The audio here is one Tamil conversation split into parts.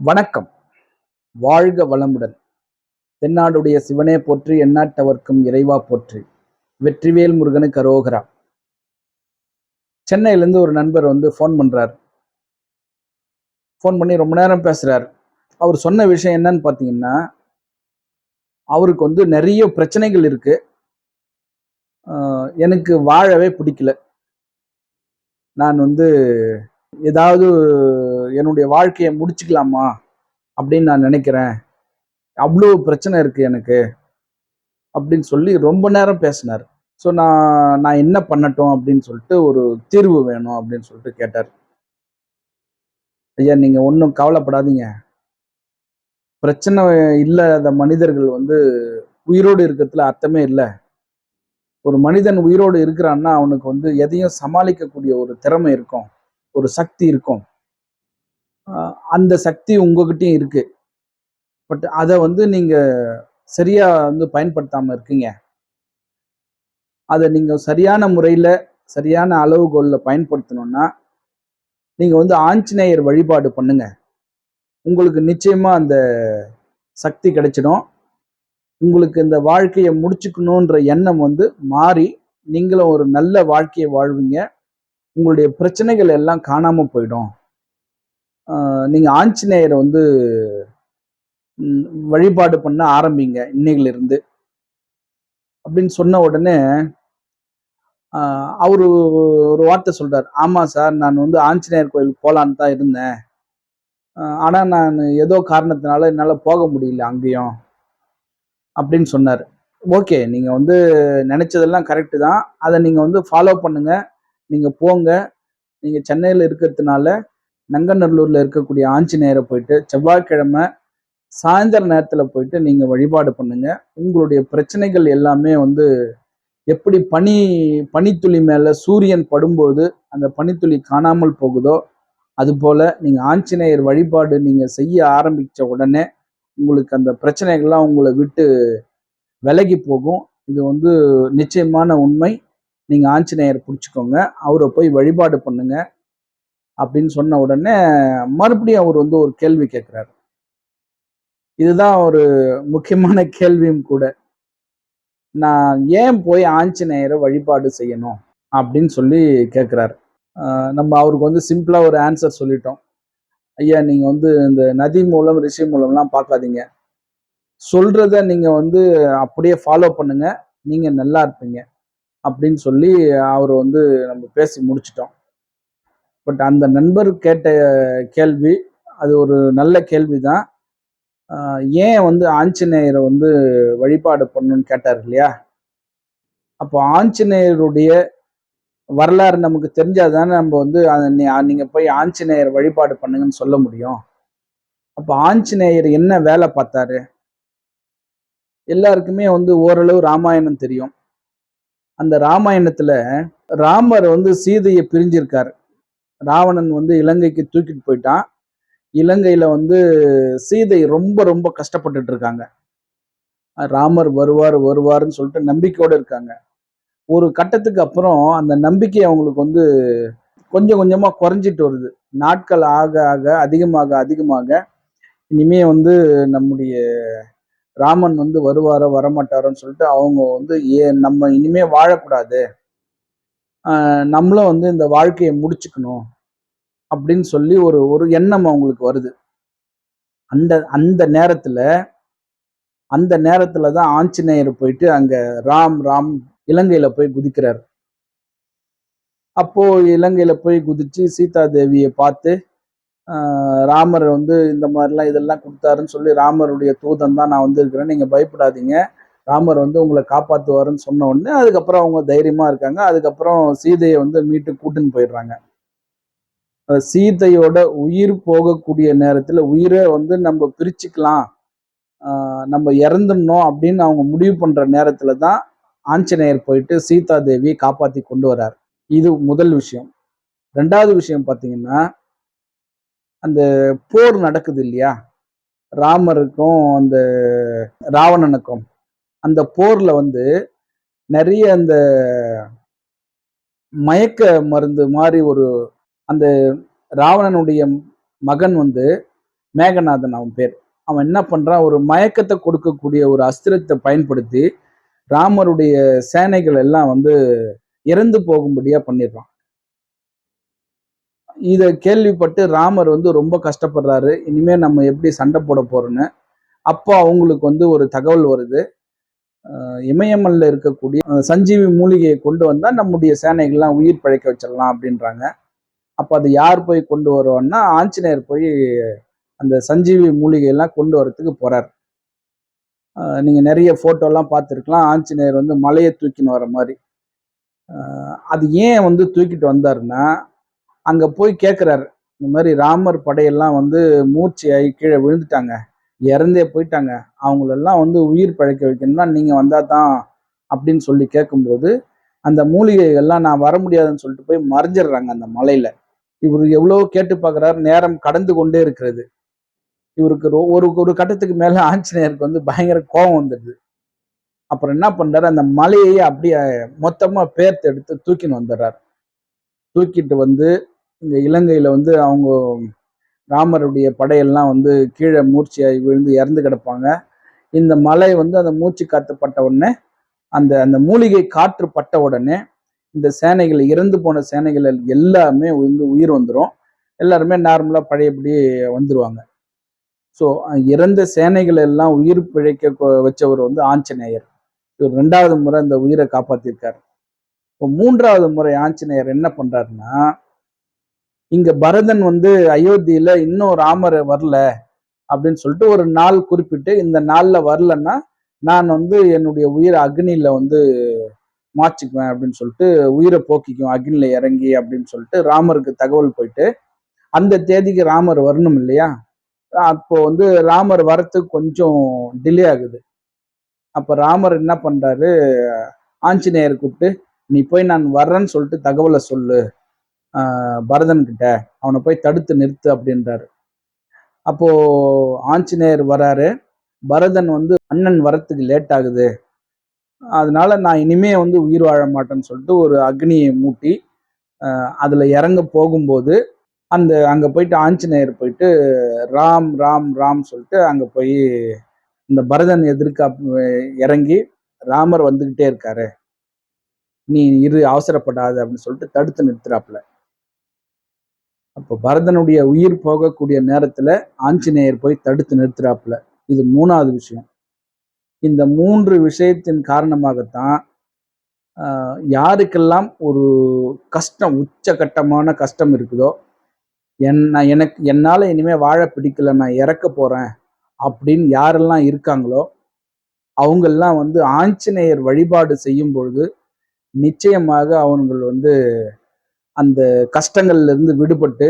வணக்கம். வாழ்க வளமுடன். தென்னாடுடைய சிவனே போற்றி எண்ணாட்டவர்க்கும் இறைவா போற்றி. வெற்றிவேல் முருகனு கரோகரா. சென்னையிலேருந்து ஒரு நண்பர் வந்து ஃபோன் பண்ணுறார் ஃபோன் பண்ணி ரொம்ப நேரம் பேசுகிறார் அவர் சொன்ன விஷயம் என்னன்னு பார்த்தீங்கன்னா அவருக்கு வந்து நிறைய பிரச்சனைகள் இருக்குது எனக்கு வாழவே பிடிக்கல. நான் வந்து ஏதாவது என்னுடைய வாழ்க்கையை முடிச்சுக்கலாமா அப்படின்னு நான் நினைக்கிறேன். அவ்வளோ பிரச்சனை இருக்கு எனக்கு. அப்படின்னு சொல்லி ரொம்ப நேரம் பேசினார். ஸோ நான் நான் என்ன பண்ணட்டும் அப்படின்னு சொல்லிட்டு ஒரு தீர்வு வேணும் அப்படின்னு சொல்லிட்டு கேட்டார். ஐயா நீங்கள் ஒன்றும் கவலைப்படாதீங்க. பிரச்சனை இல்லாத மனிதர்கள் வந்து உயிரோடு இருக்கிறதுல அர்த்தமே இல்லை. ஒரு மனிதன் உயிரோடு இருக்கிறான்னா அவனுக்கு வந்து எதையும் சமாளிக்கக்கூடிய ஒரு திறமை இருக்கும். ஒரு சக்தி இருக்கும். அந்த சக்தி உங்ககிட்டயும் இருக்கு. பட் அதை வந்து நீங்க சரியா வந்து பயன்படுத்தாம இருக்கீங்க. அதை நீங்க சரியான முறையில சரியான அளவுகோல்ல பயன்படுத்தணும்னா நீங்க வந்து ஆஞ்சநேயர் வழிபாடு பண்ணுங்க. உங்களுக்கு நிச்சயமா அந்த சக்தி கிடைச்சிடும். உங்களுக்கு இந்த வாழ்க்கையை முடிச்சுக்கணுன்ற எண்ணம் வந்து மாறி நீங்களும் ஒரு நல்ல வாழ்க்கையை வாழ்வீங்க. உங்களுடைய பிரச்சனைகள் எல்லாம் காணாம போயிடும். நீங்கள் நீங்க ஆஞ்சநேயரை வந்து வழிபாடு பண்ண ஆரம்பிங்க இன்னையில இருந்து அப்படின்னு சொன்ன உடனே அவர் அவரு ஒரு வார்த்தை சொல்றாரு. ஆமா சார் நான் வந்து ஆஞ்சநேயர் கோயிலுக்கு போலான்னு தான் இருந்தேன். ஆனால் நான் ஏதோ காரணத்தினால என்னால் போக முடியல அங்கேயும். அப்படின்னு சொன்னார். ஓகே நீங்கள் வந்து நினச்சதெல்லாம் கரெக்டு தான். அதை நீங்கள் வந்து ஃபாலோ பண்ணுங்கள் நீங்கள் போங்க. நீங்கள் சென்னையில் இருக்கிறதுனால நங்கநல்லூரில் இருக்கக்கூடிய ஆஞ்சநேயரை போயிட்டு செவ்வாய்க்கிழமை சாயந்தர நேரத்தில் போயிட்டு நீங்கள் வழிபாடு பண்ணுங்க. உங்களுடைய பிரச்சனைகள் எல்லாமே வந்து எப்படி பனி பனித்துளி மேலே சூரியன் படும்போது அந்த பனித்துளி காணாமல் போகுதோ அதுபோல் நீங்கள் ஆஞ்சநேயர் வழிபாடு நீங்கள் செய்ய ஆரம்பித்த உடனே உங்களுக்கு அந்த பிரச்சனைகள்லாம் உங்களை விட்டு விலகி போகும். இது வந்து நிச்சயமான உண்மை. நீங்கள் ஆஞ்சநேயர் பிடிச்சிக்கோங்க அவரை போய் வழிபாடு பண்ணுங்க அப்படின்னு சொன்ன உடனே மறுபடியும் அவர் வந்து ஒரு கேள்வி கேட்குறாரு இதுதான் ஒரு முக்கியமான கேள்வியும் கூட. நான் ஏன் போய் ஆஞ்சநேயரை வழிபாடு செய்யணும் அப்படின்னு சொல்லி கேட்குறாரு நம்ம அவருக்கு வந்து சிம்பிளாக ஒரு ஆன்சர் சொல்லிட்டோம். ஐயா நீங்கள் வந்து இந்த நதி மூலம் ரிஷி மூலம்லாம் பார்க்காதீங்க. சொல்கிறத நீங்கள் வந்து அப்படியே ஃபாலோ பண்ணுங்கள் நீங்கள் நல்லா இருப்பீங்க. அப்படின்னு சொல்லி அவர் வந்து நம்ம பேசி முடிச்சிட்டோம். பட் அந்த நண்பர் கேட்ட கேள்வி அது ஒரு நல்ல கேள்வி தான் ஏன் வந்து ஆஞ்சநேயரை வந்து வழிபாடு பண்ணணும்னு கேட்டார் இல்லையா? அப்போ ஆஞ்சநேயருடைய வரலாறு நமக்கு தெரிஞ்சாதானே நம்ம வந்து அதை நீ- போய் ஆஞ்சநேயர் வழிபாடு பண்ணுங்கன்னு சொல்ல முடியும். அப்போ ஆஞ்சநேயர் என்ன வேலை பார்த்தாரு? எல்லாருக்குமே வந்து ஓரளவு ராமாயணம் தெரியும். அந்த ராமாயணத்துல ராமர் வந்து சீதையை பிரிஞ்சிருக்காரு. ராவணன் வந்து இலங்கைக்கு தூக்கிட்டு போயிட்டான். இலங்கையில வந்து சீதை ரொம்ப ரொம்ப கஷ்டப்பட்டுட்டு இருக்காங்க. ராமர் வருவார் வருவாருன்னு சொல்லிட்டு நம்பிக்கையோட இருக்காங்க. ஒரு கட்டத்துக்கு அப்புறம் அந்த நம்பிக்கை அவங்களுக்கு வந்து கொஞ்சம் கொஞ்சமா குறைஞ்சிட்டு வருது. நாட்கள் ஆக ஆக அதிகமாக அதிகமாக இனிமே வந்து நம்முடைய ராமன் வந்து வருவாரோ வரமாட்டாரோன்னு சொல்லிட்டு அவங்க வந்து ஏ நம்ம இனிமே வாழக்கூடாது. நம்மளும் வந்து இந்த வாழ்க்கையை முடிச்சுக்கணும் அப்படின்னு சொல்லி ஒரு ஒரு எண்ணம் அவங்களுக்கு வருது. அந்த அந்த நேரத்துல அந்த நேரத்துல தான் ஆஞ்சநேயர் போயிட்டு அங்க ராம் ராம் இலங்கையில போய் குதிக்கிறார். அப்போ இலங்கையில போய் குதிச்சு சீதா தேவியை பார்த்து ராமர் வந்து இந்த மாதிரிலாம் இதெல்லாம் கொடுத்தாருன்னு சொல்லி ராமருடைய தூதன் தான் நான் வந்திருக்கிறேன். நீங்கள் பயப்படாதீங்க. ராமர் வந்து உங்களை காப்பாற்றுவாருன்னு சொன்ன உடனே அதுக்கப்புறம் அவங்க தைரியமாக இருக்காங்க. அதுக்கப்புறம் சீதையை வந்து மீட்டு கூட்டுன்னு போயிடுறாங்க. சீதையோட உயிர் போகக்கூடிய நேரத்தில் உயிரை வந்து நம்ம பிரிச்சுக்கலாம். நம்ம இறந்துடணும் அப்படின்னு அவங்க முடிவு பண்ணுற நேரத்தில் தான் ஆஞ்சநேயர் போயிட்டு சீதா தேவியை காப்பாற்றி கொண்டு வரார் இது முதல் விஷயம். ரெண்டாவது விஷயம் பார்த்தீங்கன்னா அந்த போர் நடக்குது இல்லையா? ராமருக்கும் அந்த ராவணனுக்கும். அந்த போர்ல வந்து நிறைய அந்த மயக்க மருந்து மாதிரி ஒரு அந்த ராவணனுடைய மகன் வந்து மேகநாதன் அவன் பேர். அவன் என்ன பண்றான்? ஒரு மயக்கத்தை கொடுக்கக்கூடிய ஒரு அஸ்திரத்தை பயன்படுத்தி ராமருடைய சேனைகள் எல்லாம் வந்து இறந்து போகும்படியா பண்ணிடுறான். இதை கேள்விப்பட்டு ராமர் வந்து ரொம்ப கஷ்டப்படுறாரு. இனிமேல் நம்ம எப்படி சண்டை போட போறோன்னு அப்போ அவங்களுக்கு வந்து ஒரு தகவல் வருது. இமயமல்ல இருக்கக்கூடிய சஞ்சீவி மூலிகையை கொண்டு வந்தால் நம்முடைய சேனைகள்லாம் உயிர் பழைக்க வச்சிடலாம் அப்படின்றாங்க. அப்போ அது யார் போய் கொண்டு வருவோன்னா ஆஞ்சநேயர் போய் அந்த சஞ்சீவி மூலிகையெல்லாம் கொண்டு வரத்துக்கு போகிறார் நீங்கள் நிறைய ஃபோட்டோலாம் பார்த்துருக்கலாம். ஆஞ்சநேயர் வந்து மலையை தூக்கின்னு வர மாதிரி. அது ஏன் வந்து தூக்கிட்டு வந்தாருன்னா அங்க போய் கேட்குறாரு இந்த மாதிரி ராமர் படையெல்லாம் வந்து மூர்ச்சியாகி கீழே விழுந்துட்டாங்க. இறந்தே போயிட்டாங்க. அவங்களெல்லாம் வந்து உயிர் பழக்க வைக்கணும்னா நீங்க வந்தா தான் அப்படின்னு சொல்லி கேட்கும்போது அந்த மூலிகைகள்லாம் நான் வர முடியாதுன்னு சொல்லிட்டு போய் மறைஞ்சிடுறாங்க அந்த மலையில. இவர் எவ்வளோ கேட்டு பார்க்குறாரு நேரம் கடந்து கொண்டே இருக்கிறது. இவருக்கு ஒரு ஒரு கட்டத்துக்கு மேலே ஆஞ்சநேயருக்கு வந்து பயங்கர கோபம் வந்துடுது. அப்புறம் என்ன பண்ணுறாரு அந்த மலையை அப்படியே மொத்தமாக பேர்த்து எடுத்து தூக்கின்னு வந்துடுறாரு. தூக்கிட்டு வந்து இந்த இலங்கையில் வந்து அவங்க ராமருடைய படையெல்லாம் வந்து கீழே மூர்ச்சியாகி விழுந்து இறந்து கிடப்பாங்க. இந்த மலை வந்து அந்த மூச்சு காத்து பட்ட உடனே அந்த அந்த மூலிகை காற்று பட்ட உடனே இந்த சேனைகள் இறந்து போன சேனைகள் எல்லாமே வந்து உயிர் வந்துடும் எல்லாருமே நார்மலாக பழையபடி வந்துருவாங்க. ஸோ இறந்த சேனைகள் எல்லாம் உயிர் பிழைக்க வச்சவர் வந்து ஆஞ்சநேயர். இவர் ரெண்டாவது முறை இந்த உயிரை காப்பாற்றிருக்காரு இப்போ மூன்றாவது முறை ஆஞ்சநேயர் என்ன பண்ணுறாருன்னா இங்க பரதன் வந்து அயோத்தியில இன்னும் ராமர் வரல அப்படின்னு சொல்லிட்டு ஒரு நாள் குறிப்பிட்டு இந்த நாள்ல வரலன்னா நான் வந்து என்னுடைய உயிரை அக்னியில வந்து மாச்சிக்குவேன் அப்படின்னு சொல்லிட்டு உயிரை போக்கிக்கும் அக்னியில இறங்கி அப்படின்னு சொல்லிட்டு ராமருக்கு தகவல் போயிட்டு அந்த தேதிக்கு ராமர் வரணும் இல்லையா? அப்போ வந்து ராமர் வரத்துக்கு கொஞ்சம் டிலே ஆகுது. அப்ப ராமர் என்ன பண்றாரு? ஆஞ்சநேயர் கூப்பிட்டு நீ போய் நான் வர்றேன்னு சொல்லிட்டு தகவலை சொல்லு. பரதன் கிட்ட அவனை போய் தடுத்து நிறுத்து அப்படின்றாரு. அப்போ ஆஞ்சநேயர் வராரு. பரதன் வந்து அண்ணன் வரத்துக்கு லேட் ஆகுது. அதனால நான் இனிமே வந்து உயிர் வாழ மாட்டேன்னு சொல்லிட்டு ஒரு அக்னியை மூட்டி அதில் அதுல இறங்க போகும்போது அந்த அங்க போயிட்டு ஆஞ்சநேயர் போயிட்டு ராம் ராம் ராம் சொல்லிட்டு அங்க போய் இந்த பரதன் எதிர்க்க இறங்கி ராமர் வந்துகிட்டே இருக்காரு. நீ இரு அவசரப்படாத அப்படின்னு சொல்லிட்டு தடுத்து நிறுத்துறாப்புல. அப்போ பரதனுடைய உயிர் போகக்கூடிய நேரத்தில் ஆஞ்சநேயர் போய் தடுத்து நிறுத்துறாப்புல. இது மூணாவது விஷயம். இந்த மூன்று விஷயத்தின் காரணமாகத்தான் யாருக்கெல்லாம் ஒரு கஷ்டம் உச்சகட்டமான கஷ்டம் இருக்குதோ என் நான் எனக்கு என்னால் இனிமேல் வாழ பிடிக்கல நான் இறக்க போகிறேன் அப்படின்னு யாரெல்லாம் இருக்காங்களோ அவங்கெல்லாம் வந்து ஆஞ்சநேயர் வழிபாடு செய்யும் பொழுது நிச்சயமாக அவங்கள் வந்து அந்த கஷ்டங்கள்ல இருந்து விடுபட்டு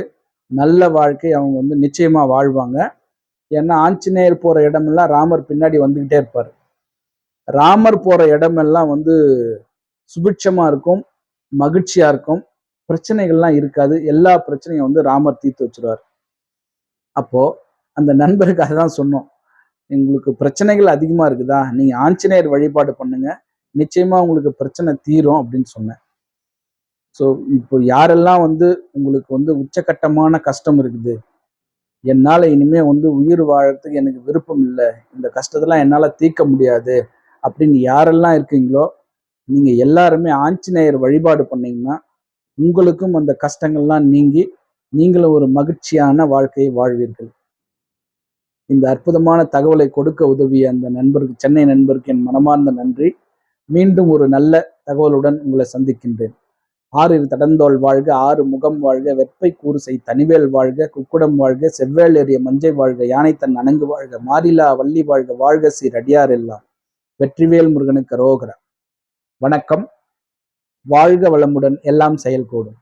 நல்ல வாழ்க்கை அவங்க வந்து நிச்சயமா வாழ்வாங்க. ஏன்னா ஆஞ்சநேயர் போற இடமெல்லாம் ராமர் பின்னாடி வந்துகிட்டே இருப்பார். ராமர் போற இடமெல்லாம் வந்து சுபிட்சமா இருக்கும் மகிழ்ச்சியா இருக்கும். பிரச்சனைகள்லாம் இருக்காது. எல்லா பிரச்சனையும் வந்து ராமர் தீர்த்து வச்சிருவார். அப்போ அந்த நண்பருக்கு அதுதான் சொன்னோம். உங்களுக்கு பிரச்சனைகள் அதிகமா இருக்குதா? நீங்க ஆஞ்சநேயர் வழிபாடு பண்ணுங்க. நிச்சயமா உங்களுக்கு பிரச்சனை தீரும் அப்படின்னு சொன்னேன். ஸோ இப்போ யாரெல்லாம் வந்து உங்களுக்கு வந்து உச்சக்கட்டமான கஷ்டம் இருக்குது என்னால் இனிமே வந்து உயிர் வாழறதுக்கு எனக்கு விருப்பம் இல்லை இந்த கஷ்டத்தெல்லாம் என்னால் தீர்க்க முடியாது அப்படின்னு யாரெல்லாம் இருக்கீங்களோ நீங்கள் எல்லாருமே ஆஞ்சநேயர் வழிபாடு பண்ணீங்கன்னா உங்களுக்கும் அந்த கஷ்டங்கள்லாம் நீங்கி நீங்களும் ஒரு மகிழ்ச்சியான வாழ்க்கையை வாழ்வீர்கள். இந்த அற்புதமான தகவலை கொடுக்க உதவிய அந்த நண்பருக்கு சென்னை நண்பருக்கு என் மனமார்ந்த நன்றி. மீண்டும் ஒரு நல்ல தகவலுடன் உங்களை சந்திக்கின்றேன். ஆறு தடந்தோல் வாழ்க ஆறு முகம் வாழ்க வெப்பை கூறுசை தனிவேல் வாழ்க குக்குடம் வாழ்க செவ்வேல் எறிய மஞ்சை வாழ்க யானை தன் அணங்கு வாழ்க மாரிலா வள்ளி வாழ்க வாழ்க சீர் அடியார் எல்லாம். வெற்றிவேல் முருகனுக்கு ரோகர வணக்கம். வாழ்க வளமுடன் எல்லாம் செயல்கூடும்